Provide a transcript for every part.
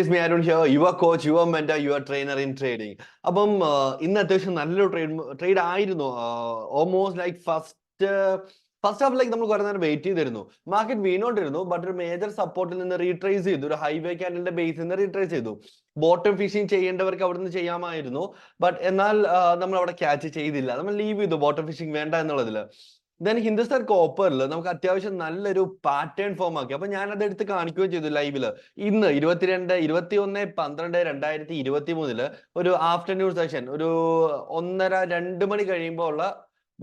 Is me Arun here your coach your mentor your trainer in trading അപ്പം ഇന്ന് അത്യാവശ്യം നല്ലൊരു ട്രേഡ് ട്രേഡ് ആയിരുന്നു. Almost like first first half like നമ്മൾ കുറെ നേരം വെയിറ്റ് ചെയ്തിരുന്നു. മാർക്കറ്റ് വീണോണ്ടിരുന്നു ബട്ട് ഒരു മേജർ സപ്പോർട്ടിൽ നിന്ന് റീട്രേസ് ചെയ്തു. ഒരു ഹൈവേ ക്യാൻഡലിന്റെ ബേസിൽ നിന്ന് റീട്രേസ് ചെയ്തു. ബോട്ടം ഫിഷിംഗ് ചെയ്യേണ്ടവർക്ക് അവിടെ നിന്ന് ചെയ്യാമായിരുന്നു. ബട്ട് എന്നാൽ നമ്മൾ അവിടെ ക്യാച്ച് ചെയ്തില്ല. നമ്മൾ ലീവ് ചെയ്തു. ബോട്ടം ഫിഷിംഗ് വേണ്ട എന്നുള്ളതിൽ ദെൻ ഹിന്ദുസ്ഥാൻ കോപ്പറിൽ നമുക്ക് അത്യാവശ്യം നല്ലൊരു പാറ്റേൺ ഫോം ആക്കി. അപ്പൊ ഞാൻ അത് എടുത്ത് കാണിക്കുകയും ചെയ്തു ലൈവിൽ ഇന്ന് ഇരുപത്തിരണ്ട് ഇരുപത്തി ഒന്ന് പന്ത്രണ്ട് രണ്ടായിരത്തി ഇരുപത്തി മൂന്നിൽ ഒരു ആഫ്റ്റർനൂൺ സെഷൻ ഒരു ഒന്നര രണ്ട് മണി കഴിയുമ്പോൾ ഉള്ള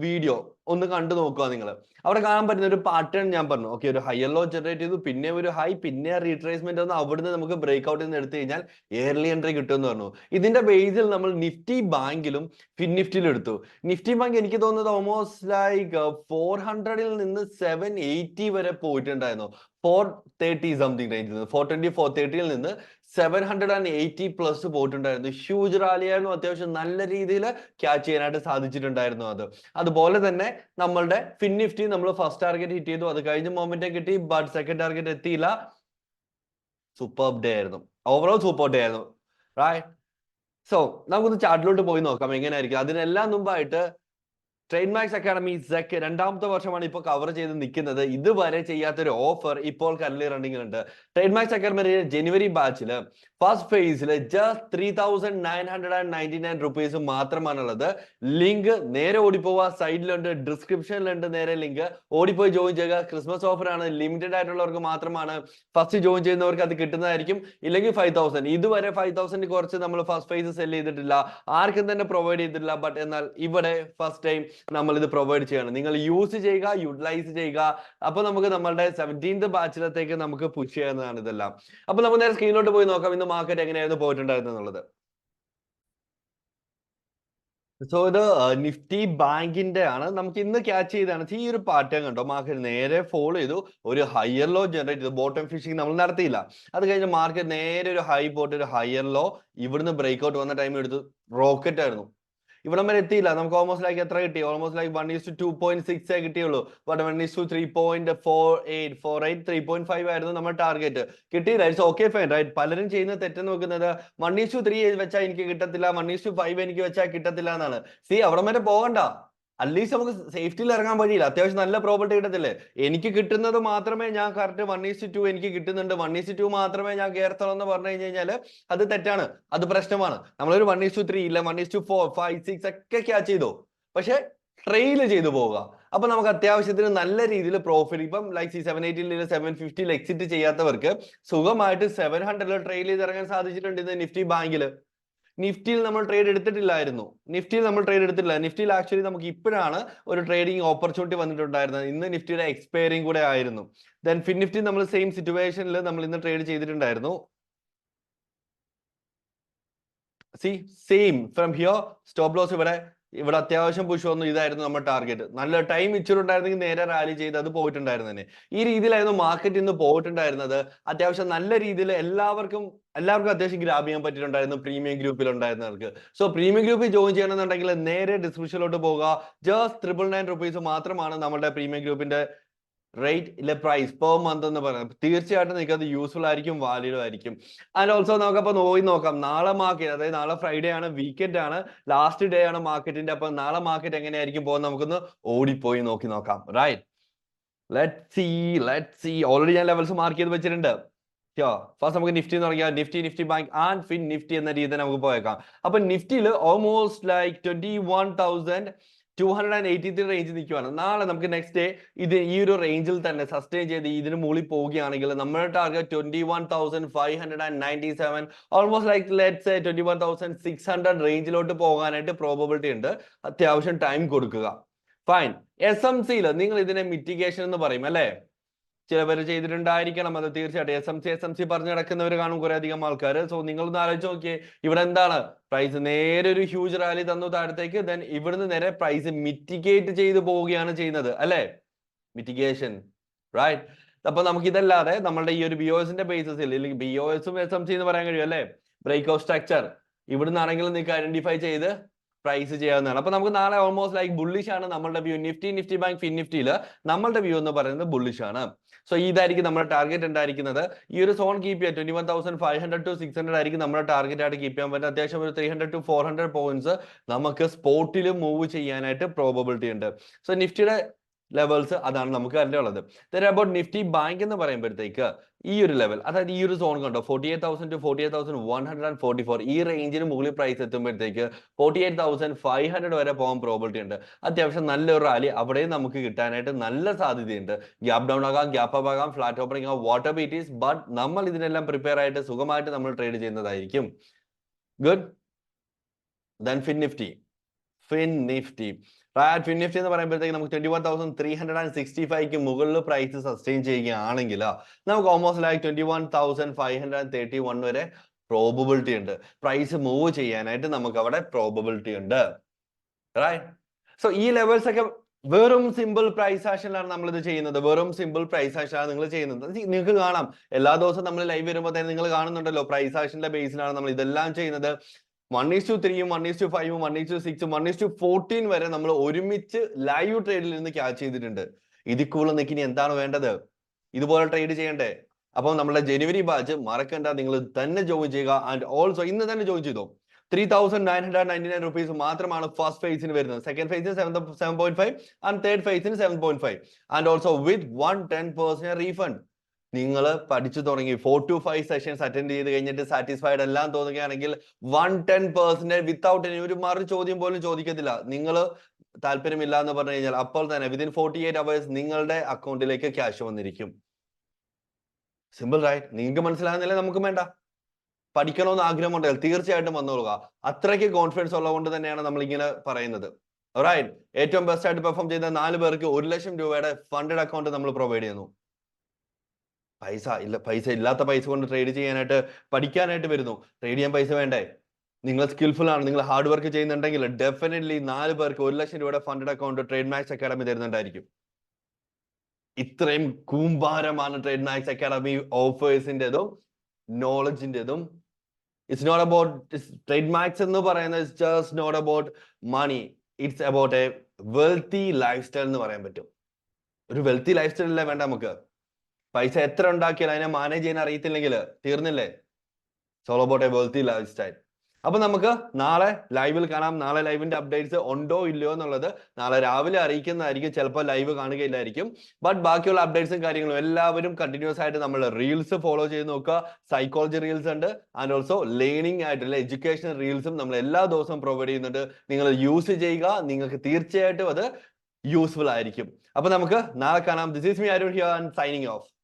വീഡിയോ ഒന്ന് കണ്ടു നോക്കുക നിങ്ങൾ അവിടെ കാണാൻ പറ്റുന്ന ഒരു പാറ്റേൺ ഞാൻ പറഞ്ഞു. ഓക്കെ ഒരു ഹൈ ലോ ജനറേറ്റ് ചെയ്തു പിന്നെ ഒരു ഹൈ പിന്നെ റീട്രേസ്മെന്റ് ഒന്ന് അവിടുന്ന് നമുക്ക് ബ്രേക്ക് ഔട്ട് നിന്ന് എടുത്തു കഴിഞ്ഞാൽ എയർലി എൻട്രി കിട്ടുമെന്ന് പറഞ്ഞു. ഇതിന്റെ ബേസിൽ നമ്മൾ നിഫ്റ്റി ബാങ്കിലും ഫിൻ നിഫ്റ്റിയിലും എടുത്തു. നിഫ്റ്റി ബാങ്ക് എനിക്ക് തോന്നുന്നത് ഓൾമോസ്റ്റ് ലൈക്ക് ഫോർ ഹൺഡ്രഡിൽ നിന്ന് സെവൻ എയ്റ്റി വരെ പോയിട്ടുണ്ടായിരുന്നു. ഫോർ തേർട്ടി സംതിങ് റേഞ്ചിൽ നിന്ന് ഫോർ ട്വന്റി ഫോർ തേർട്ടിയിൽ നിന്ന് seven hundred and eighty plus പോയിട്ടുണ്ടായിരുന്നു. ഹ്യൂജ് റാലിയായിരുന്നു അത്യാവശ്യം നല്ല രീതിയിൽ ക്യാച്ച് ചെയ്യാനായിട്ട് സാധിച്ചിട്ടുണ്ടായിരുന്നു അത്. അതുപോലെ തന്നെ നമ്മളുടെ ഫിൻ നിഫ്റ്റി നമ്മൾ ഫസ്റ്റ് ടാർഗറ്റ് ഹിറ്റ് ചെയ്തു. അത് കഴിഞ്ഞ മൊമെന്റ് കിട്ടി. ബട്ട് സെക്കൻഡ് ടാർഗറ്റ് എത്തിയില്ല. സൂപ്പർ ഡേ ആയിരുന്നു. ഓവറോൾ സൂപ്പർ ഡേ ആയിരുന്നു. റൈറ്റ് സോ നമുക്കൊന്ന് ചാർട്ടിലോട്ട് പോയി നോക്കാം. എങ്ങനെയായിരിക്കും? അതിനെല്ലാം മുമ്പായിട്ട് ട്രെയിൻ മാക്സ് അക്കാഡമി സെക്ക് രണ്ടാമത്തെ വർഷമാണ് ഇപ്പോൾ കവർ ചെയ്ത് നിൽക്കുന്നത്. ഇതുവരെ ചെയ്യാത്തൊരു ഓഫർ ഇപ്പോൾ കറന്റ് റണ്ണിംഗ് ഉണ്ട്. ട്രെയിൻ മാക്സ് അക്കാഡമി ജനുവരി ബാച്ചിൽ ഫസ്റ്റ് ഫേസിൽ just three thousand nine hundred and ninety nine rupees മാത്രമാണുള്ളത്. ലിങ്ക് നേരെ ഓടിപ്പോവുക സൈഡിലുണ്ട് ഡിസ്ക്രിപ്ഷനിലുണ്ട് നേരെ ലിങ്ക് ഓടിപ്പോയി ജോയിൻ ചെയ്യുക. ക്രിസ്മസ് ഓഫർ ആണ്. ലിമിറ്റഡ് ആയിട്ടുള്ളവർക്ക് മാത്രമാണ് ഫസ്റ്റ് ജോയിൻ ചെയ്യുന്നവർക്ക് അത് കിട്ടുന്നതായിരിക്കും. ഇല്ലെങ്കിൽ ഫൈവ് തൗസൻഡ് ഇതുവരെ ഫൈവ് തൗസൻഡ് കുറച്ച് നമ്മൾ ഫസ്റ്റ് ഫേസ് സെൽ ചെയ്തിട്ടില്ല. ആർക്കും തന്നെ പ്രൊവൈഡ് ചെയ്തിട്ടില്ല. ബട്ട് എന്നാൽ ഇവിടെ ഫസ്റ്റ് ടൈം നമ്മൾ ഇത് പ്രൊവൈഡ് ചെയ്യണം. നിങ്ങൾ യൂസ് ചെയ്യുക യൂട്ടിലൈസ് ചെയ്യുക. അപ്പൊ നമുക്ക് നമ്മളുടെ സെവന്റീൻത് ബാച്ചിലത്തേക്ക് നമുക്ക് പുഷ് ചെയ്യുന്നതാണ് ഇതെല്ലാം. അപ്പൊ നമുക്ക് നേരെ സ്ക്രീനിലോട്ട് പോയി നോക്കാം. ഇന്ന് മാർക്കറ്റ് എങ്ങനെയായിരുന്നു പോയിട്ടുണ്ടായിരുന്നു എന്നുള്ളത്. സോ ഇത് നിഫ്റ്റി ബാങ്കിന്റെ ആണ്. നമുക്ക് ഇന്ന് ക്യാച്ച് ചെയ്താണ് ഈ ഒരു പാറ്റേൺ കണ്ടോ? മാർക്കറ്റ് നേരെ ഫോളോ ചെയ്തു. ഒരു ഹയർ ലോ ജനറേറ്റ് ചെയ്തു. ബോട്ടം ഫിഷിംഗ് നമ്മൾ നടത്തിയില്ല. അത് കഴിഞ്ഞ് മാർക്കറ്റ് നേരെ ഒരു ഹൈ പോട്ട് ഒരു ഹയർ ലോ ഇവിടുന്ന് ബ്രേക്ക് ഔട്ട് വന്ന ടൈം എടുത്തു. റോക്കറ്റ് ആയിരുന്നു. ഇവിടം വരെ എത്തിയില്ല. നമുക്ക് ഓൾമോസ്റ്റ് ലൈക്ക് എത്ര കിട്ടി? Almost like one is to two point six കിട്ടിയുള്ളൂ. One is to three point four eight four eight three point five ആയിരുന്നു നമ്മുടെ ടാർഗറ്റ് കിട്ടിയില്ല. ഇറ്റ്സ് ഓക്കെ ഫൈൻ റൈറ്റ് പലരും ചെയ്യുന്ന തെറ്റ് നോക്കുന്നത് വൺ ഈസ് ടു ത്രീ വെച്ചാൽ എനിക്ക് കിട്ടത്തില്ല വൺ ഈസ് ടു ഫൈവ് എനിക്ക് വെച്ചാൽ കിട്ടത്തില്ല എന്നാണ്. സി അവിടം വരെ പോകണ്ട. അറ്റ്ലീസ്റ്റ് നമുക്ക് സേഫ്റ്റിയിൽ ഇറങ്ങാൻ വഴിയില്ല. അത്യാവശ്യം നല്ല പ്രോപ്പർട്ടി കിട്ടത്തില്ലേ? എനിക്ക് കിട്ടുന്നത് മാത്രമേ ഞാൻ കറക്റ്റ് വൺ ഈസ് ടു എനിക്ക് കിട്ടുന്നുണ്ട്. വൺ ഈസ് ടു മാത്രമേ ഞാൻ കയറത്തുള്ളൂ എന്ന് പറഞ്ഞു കഴിഞ്ഞാൽ കഴിഞ്ഞാൽ അത് തെറ്റാണ്. അത് പ്രശ്നമാണ്. നമ്മളൊരു വൺ ഈസ് ടു ത്രീ ഇല്ല. One is to four five six ഒക്കെ ക്യാച്ച് ചെയ്തു. പക്ഷെ ട്രെയിൽ ചെയ്തു പോവുക. അപ്പൊ നമുക്ക് അത്യാവശ്യത്തിന് നല്ല രീതിയിൽ പ്രോഫിറ്റ് ഇപ്പം ലൈക്ക് സി സെവൻ എയ്റ്റിയിൽ സെവൻ ഫിഫ്റ്റിയിൽ എക്സിറ്റ് ചെയ്യാത്തവർക്ക് സുഖമായിട്ട് സെവൻ ഹൺഡ്രഡിൽ ട്രെയിൽ ചെയ്ത് ഇറങ്ങാൻ സാധിച്ചിട്ടുണ്ട് ഇന്ന് നിഫ്റ്റി ബാങ്കിൽ നിഫ്റ്റിയിൽ നമ്മൾ ട്രേഡ് എടുത്തിട്ടില്ലായിരുന്നു. നിഫ്റ്റിയിൽ നമ്മൾ ട്രേഡ് എടുത്തിട്ടില്ല. നിഫ്റ്റിയിൽ ആക്ച്വലി നമുക്ക് ഇപ്പോഴാണ് ഒരു ട്രേഡിംഗ് ഓപ്പർച്യൂണിറ്റി വന്നിട്ടുണ്ടായിരുന്നത്. ഇന്ന് നിഫ്റ്റിയുടെ എക്സ്പയറിംഗ് കൂടെ ആയിരുന്നു. ദെൻ ഫിൻ നിഫ്റ്റി നമ്മൾ സെയിം സിറ്റുവേഷനിൽ നമ്മൾ ഇന്ന് ട്രേഡ് ചെയ്തിട്ടുണ്ടായിരുന്നു. See same from here stop loss ഇവിടെ ഇവിടെ അത്യാവശ്യം പുഷ് വന്നു ഇതായിരുന്നു നമ്മുടെ ടാർഗറ്റ് നല്ല ടൈം ഇച്ചിരി ഉണ്ടായിരുന്നെങ്കിൽ നേരെ റാലി ചെയ്ത് അത് പോയിട്ടുണ്ടായിരുന്നു ഈ രീതിയിലായിരുന്നു മാർക്കറ്റ് ഇന്ന് പോയിട്ടുണ്ടായിരുന്നത്. അത്യാവശ്യം നല്ല രീതിയിൽ എല്ലാവർക്കും എല്ലാവർക്കും അത്യാവശ്യം ഗ്രാബ് ചെയ്യാൻ പറ്റിയിട്ടുണ്ടായിരുന്നു പ്രീമിയം ഗ്രൂപ്പിൽ ഉണ്ടായിരുന്നവർക്ക് സോ പ്രീമിയം ഗ്രൂപ്പിൽ ജോയിൻ ചെയ്യണമെന്നുണ്ടെങ്കിൽ നേരെ ഡിസ്ക്രിപ്ഷനിലോട്ട് പോകുക ജസ്റ്റ് ട്രിപ്പിൾ നയൻ റുപ്പീസ് മാത്രമാണ് നമ്മുടെ പ്രീമിയം ഗ്രൂപ്പിന്റെ റേറ്റ് ഇല്ല പ്രൈസ് പെർ മന്ത് എന്ന് പറയുന്നത് തീർച്ചയായിട്ടും നിങ്ങൾക്ക് അത് യൂസ്ഫുൾ ആയിരിക്കും വാല്യൂ ആയിരിക്കും. ആൻഡ് ഓൾസോ നമുക്ക് അപ്പോൾ നോക്കി. നോക്കാം നാളെ മാർക്കറ്റ് അതായത് നാളെ ഫ്രൈഡേ ആണ് വീക്കെൻഡ് ആണ് ലാസ്റ്റ് ഡേ ആണ് മാർക്കറ്റിന്റെ അപ്പൊ നാളെ മാർക്കറ്റ് എങ്ങനെയായിരിക്കും പോകുന്നത് നമുക്കൊന്ന് ഓടിപ്പോയി നോക്കി നോക്കാം. Right let see let see already ഞാൻ ലെവൽസ് മാർക്ക് ചെയ്ത് വെച്ചിട്ടുണ്ട്. ഫസ്റ്റ് നമുക്ക് നിഫ്റ്റി എന്ന് പറഞ്ഞാൽ Nifty Nifty bank and fin Nifty എന്ന രീതിയിൽ നമുക്ക് പോയേക്കാം. അപ്പൊ നിഫ്റ്റിയിൽ almost like twenty one thousand two hundred and eighty three range നിൽക്കുവാണ് നാളെ നമുക്ക് നെക്സ്റ്റ് ഡേ ഇത് ഈ ഒരു റേഞ്ചിൽ തന്നെ സസ്റ്റെയിൻ ചെയ്ത് ഇതിന് മുകളിൽ പോവുകയാണെങ്കിൽ നമ്മുടെ target twenty one thousand five hundred and ninety seven almost like let's twenty one thousand six hundred റേഞ്ചിലോട്ട് പോകാനായിട്ട് പ്രോബബിലിറ്റി ഉണ്ട്. അത്യാവശ്യം ടൈം കൊടുക്കുക. ഫൈൻ എസ് എം സിയിൽ നിങ്ങൾ ഇതിനെ മിറ്റിഗേഷൻ എന്ന് പറയും അല്ലേ? ചില പേര് ചെയ്തിട്ടുണ്ടായിരിക്കണം. അത് തീർച്ചയായിട്ടും. S M C S M C പറഞ്ഞു നടക്കുന്നവർ കാണും കുറെ അധികം ആൾക്കാർ സോ നിങ്ങളൊന്ന് ആലോചിച്ച് നോക്കിയേ. ഇവിടെ എന്താണ്? പ്രൈസ് നേരെ ഒരു ഹ്യൂജ് റാലി തന്നു താഴത്തേക്ക്. ദെൻ ഇവിടുന്ന് നേരെ പ്രൈസ് മിറ്റിഗേറ്റ് ചെയ്തു പോവുകയാണ് ചെയ്യുന്നത്. അല്ലേ? മിറ്റിഗേഷൻ റൈറ്റ് അപ്പൊ നമുക്ക് ഇതല്ലാതെ നമ്മളുടെ ഈ ഒരു ബി ഒ എസിന്റെ ബേസിസിൽ ഇല്ലെങ്കിൽ B O S M C എന്ന് പറയാൻ കഴിയും അല്ലേ? ബ്രേക്ക് ഓഫ് സ്ട്രക്ചർ ഇവിടുന്ന് ആണെങ്കിലും നിങ്ങൾക്ക് ഐഡന്റിഫൈ ചെയ്ത് പ്രൈസ് ചെയ്യാവുന്നതാണ്. അപ്പൊ നമുക്ക് നാളെ ഓൾമോസ്റ്റ് ലൈക്ക് ബുള്ളിഷ് ആണ് നമ്മളുടെ view Nifty Nifty bank fin നിഫ്റ്റിയിൽ നമ്മളുടെ വ്യൂ എന്ന് പറയുന്നത് ബുള്ളിഷ് ആണ്. സോ ഇതായിരിക്കും നമ്മുടെ ടാർഗറ്റ് ഉണ്ടായിരിക്കുന്നത് ഈ ഒരു സോൺ കീപ്പ് ചെയ്യാൻ twenty one thousand five hundred to six hundred ആയിരിക്കും നമ്മുടെ ടാർഗറ്റ് ആയിട്ട് കീപ്പ് ചെയ്യാൻ പറ്റും അത്യാവശ്യം ഒരു three hundred to four hundred points നമുക്ക് സ്പോട്ടിൽ മൂവ് ചെയ്യാനായിട്ട് പ്രോബബിലിറ്റി ഉണ്ട്. സോ നിഫ്റ്റിയുടെ ലെവൽസ് അതാണ് നമുക്ക് അതിന്റെ ഉള്ളത് അബൌട്ട് നിഫ്റ്റി ബാങ്ക് എന്ന് പറയുമ്പോഴത്തേക്ക് ഈ ഒരു ലെവൽ അതായത് ഈ ഒരു സോൺ കണ്ടോ? Forty eight thousand to forty eight thousand one hundred and forty four ഈ റേഞ്ചിന് മുകളിൽ price എത്തുമ്പോഴത്തേക്ക് forty eight thousand five hundred വരെ പോകാൻ പ്രോബിലിറ്റി ഉണ്ട്. അത്യാവശ്യം നല്ലൊരു റാലി അവിടെയും നമുക്ക് കിട്ടാനായിട്ട് നല്ല സാധ്യതയുണ്ട്. ഗ്യാപ് ഡൗൺ ആകാം ഗ്യാപ്പ് അപ്പ് ആകാം ഫ്ലാറ്റ് ഓപ്പണിംഗ് ആകാം വാട്ടർ ബീറ്റീസ് ബട്ട് നമ്മൾ ഇതിനെല്ലാം പ്രിപ്പയർ ആയിട്ട് സുഖമായിട്ട് നമ്മൾ ട്രേഡ് ചെയ്യുന്നതായിരിക്കും. Good then fin Nifty fin Nifty fin Nifty എന്ന് പറയുമ്പോഴത്തേക്ക് നമുക്ക് twenty one thousand three hundred and sixty five മുകളിൽ പ്രൈസ് സസ്റ്റെയിൻ ചെയ്യുകയാണെങ്കിൽ നമുക്ക് almost like twenty one thousand five hundred and thirty one വരെ പ്രോബബിലിറ്റി ഉണ്ട്. പ്രൈസ് മൂവ് ചെയ്യാനായിട്ട് നമുക്ക് അവിടെ പ്രോബബിലിറ്റി ഉണ്ട്. റൈറ്റ് സോ ഈ ലെവൽസ് ഒക്കെ വെറും സിമ്പിൾ പ്രൈസ് ആക്ഷനിലാണ് നമ്മൾ ഇത് ചെയ്യുന്നത്. വെറും സിമ്പിൾ പ്രൈസ് ആക്ഷനാണ് നിങ്ങൾ ചെയ്യുന്നത്. നിങ്ങൾക്ക് കാണാം. എല്ലാ ദിവസവും നമ്മൾ ലൈവ് വരുമ്പോൾ തന്നെ നിങ്ങൾ കാണുന്നുണ്ടല്ലോ പ്രൈസ് ആക്ഷന്റെ ബേസിലാണ് നമ്മൾ ഇതെല്ലാം ചെയ്യുന്നത്. വൺ ഈസ് ടു ത്രീയും വൺ ഈസ് ടു ഫൈവും വൺ ഈസ് ടു സിക്സും വൺ ഈസ് ടു ഫോർട്ടീൻ വരെ നമ്മൾ ഒരുമിച്ച് ലൈവ് ട്രേഡിൽ നിന്ന് ക്യാച്ച് ചെയ്തിട്ടുണ്ട്. ഇതിൽ കൂടുതൽ നിങ്ങൾക്ക് എന്താണ് വേണ്ടത്? ഇതുപോലെ ട്രേഡ് ചെയ്യണ്ടേ? അപ്പോൾ നമ്മുടെ ജനുവരി ബാച്ച് മറക്കണ്ട നിങ്ങൾ തന്നെ ജോയിൻ ചെയ്യുക. ആൻഡ് ഓൾസോ ഇന്ന് തന്നെ ജോയിൻ ചെയ്തോ? Three thousand nine hundred ninety nine rupees മാത്രമാണ് ഫസ്റ്റ് ഫേസിന് വരുന്നത്. Second ഫേസിന് seven seven point five and third ഫേസിന് seven point five and also with one ten percent refund നിങ്ങൾ പഠിച്ചു തുടങ്ങി. Four to five sessions attend ചെയ്ത് കഴിഞ്ഞിട്ട് satisfied എല്ലാം തോന്നുകയാണെങ്കിൽ വൺ ടെൻ പെർസെന്റ് വിത്തൗട്ട് ഇനി ഒരു മറു ചോദ്യം പോലും ചോദിക്കത്തില്ല. നിങ്ങൾ താല്പര്യമില്ല എന്ന് പറഞ്ഞു കഴിഞ്ഞാൽ അപ്പോൾ തന്നെ വിതിൻ ഫോർട്ടി എയ്റ്റ് അവേഴ്സ് നിങ്ങളുടെ അക്കൗണ്ടിലേക്ക് ക്യാഷ് വന്നിരിക്കും. സിമ്പിൾ റൈറ്റ് നിങ്ങൾക്ക് മനസ്സിലാകുന്നില്ല? നമുക്ക് വേണ്ട. പഠിക്കണമെന്ന് ആഗ്രഹമുണ്ടെങ്കിൽ തീർച്ചയായിട്ടും വന്നോളുക അത്രയ്ക്ക് കോൺഫിഡൻസ് ഉള്ളതുകൊണ്ട് തന്നെയാണ് നമ്മൾ ഇങ്ങനെ പറയുന്നത്. റൈറ്റ് ഏറ്റവും ബെസ്റ്റ് ആയിട്ട് പെർഫോം ചെയ്ത നാല് പേർക്ക് ഒരു ലക്ഷം രൂപയുടെ ഫണ്ടഡ് അക്കൗണ്ട് നമ്മൾ പ്രൊവൈഡ് ചെയ്യുന്നു. പൈസ ഇല്ല പൈസ ഇല്ലാത്ത പൈസ കൊണ്ട് ട്രേഡ് ചെയ്യാനായിട്ട് പഠിക്കാനായിട്ട് വരുന്നു. ട്രേഡ് ചെയ്യാൻ പൈസ വേണ്ടേ? നിങ്ങൾ സ്കിൽഫുൾ ആണ്. നിങ്ങൾ ഹാർഡ് വർക്ക് ചെയ്യുന്നുണ്ടെങ്കിൽ ഡെഫിനറ്റ്ലി നാല് പേർക്ക് ഒരു ലക്ഷം രൂപയുടെ funded account Trade Max Academy തരുന്നുണ്ടായിരിക്കും. ഇത്രയും കൂമ്പാരമാണ് ട്രേഡ് മാക്സ് അക്കാഡമി ഓഫേഴ്സിന്റെതും നോളജിന്റെതും it's not about Trade Max എന്ന് പറയുന്നത് just not about money it's about a wealthy lifestyle എന്ന് പറയാൻ പറ്റും. ഒരു വെൽത്തി ലൈഫ് സ്റ്റൈൽ അല്ലേ വേണ്ട നമുക്ക്? പൈസ എത്ര ഉണ്ടാക്കിയാലും അതിനെ മാനേജ് ചെയ്യാൻ അറിയത്തില്ലെങ്കിൽ തീർന്നില്ലേ? സോളോബോട്ടെ അബൌട്ട് എ ലൈഫ് സ്റ്റൈൽ അപ്പൊ നമുക്ക് നാളെ ലൈവിൽ കാണാം. നാളെ ലൈവിന്റെ അപ്ഡേറ്റ്സ് ഉണ്ടോ ഇല്ലയോ എന്നുള്ളത് നാളെ രാവിലെ അറിയിക്കുന്നതായിരിക്കും. ചിലപ്പോൾ ലൈവ് കാണുകയില്ലായിരിക്കും. ബട്ട് ബാക്കിയുള്ള അപ്ഡേറ്റ്സും കാര്യങ്ങളും എല്ലാവരും കണ്ടിന്യൂസ് ആയിട്ട് നമ്മൾ റീൽസ് ഫോളോ ചെയ്ത് നോക്കുക. സൈക്കോളജി റീൽസ് ഉണ്ട്. ആൻഡ് ഓൾസോ ലേണിംഗ് ആയിട്ടുള്ള എഡ്യൂക്കേഷൻ റീൽസും നമ്മൾ എല്ലാ ദിവസവും പ്രൊവൈഡ് ചെയ്യുന്നുണ്ട്. നിങ്ങൾ യൂസ് ചെയ്യുക. നിങ്ങൾക്ക് തീർച്ചയായിട്ടും അത് യൂസ്ഫുൾ ആയിരിക്കും. അപ്പൊ നമുക്ക് നാളെ കാണാം. This is me Arun here and signing off